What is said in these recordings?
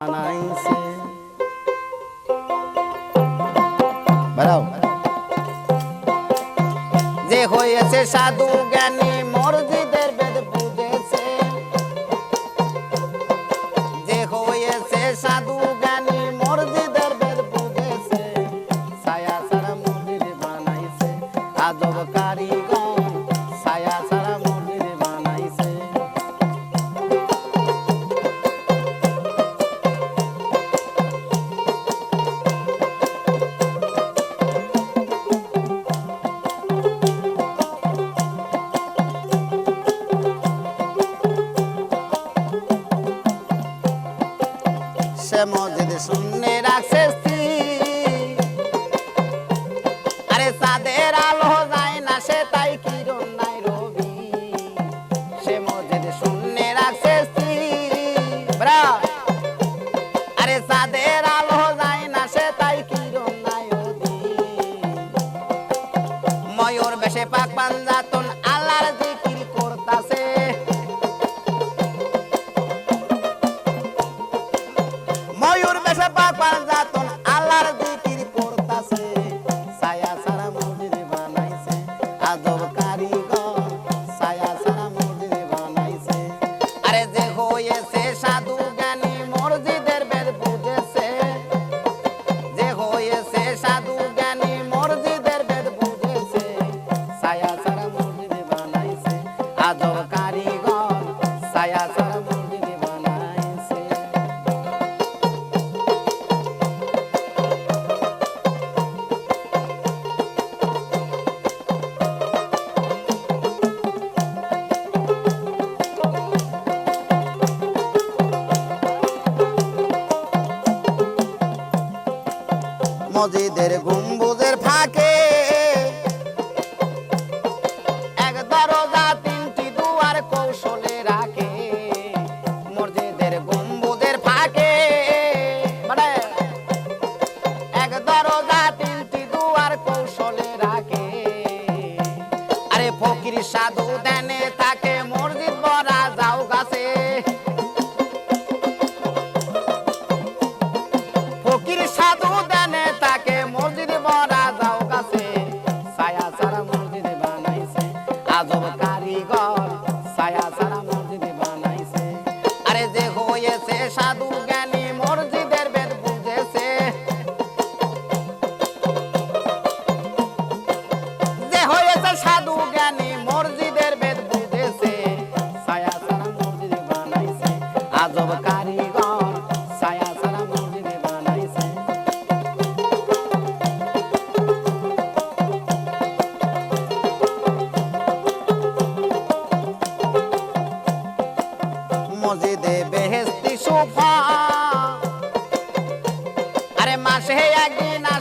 বানাইছে বাড়াও। যে হয়েছে সাধু জ্ঞানী মসজিদের বেদ বুঝেছে। যে হয়েছে সাধু জ্ঞানী মসজিদের বেদ বুঝেছে। ছায়া ছাড়া মন্দির বানাইছে। আদব কারিগর রাখছে মসজিদ শূন্য রাখছে সারা মসজিদ বানাইছে। আজব কারিগর, ছায়া সারা বানাইছে। আরে যে হয়েছে সাধু জ্ঞানী, মসজিদের বেদ বুঝেছে। যে হয়েছে সাধু জ্ঞানী, মসজিদের বেদ বুঝেছে। ছায়া সারা বানাইছে। আজব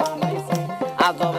বানাইছে। আজব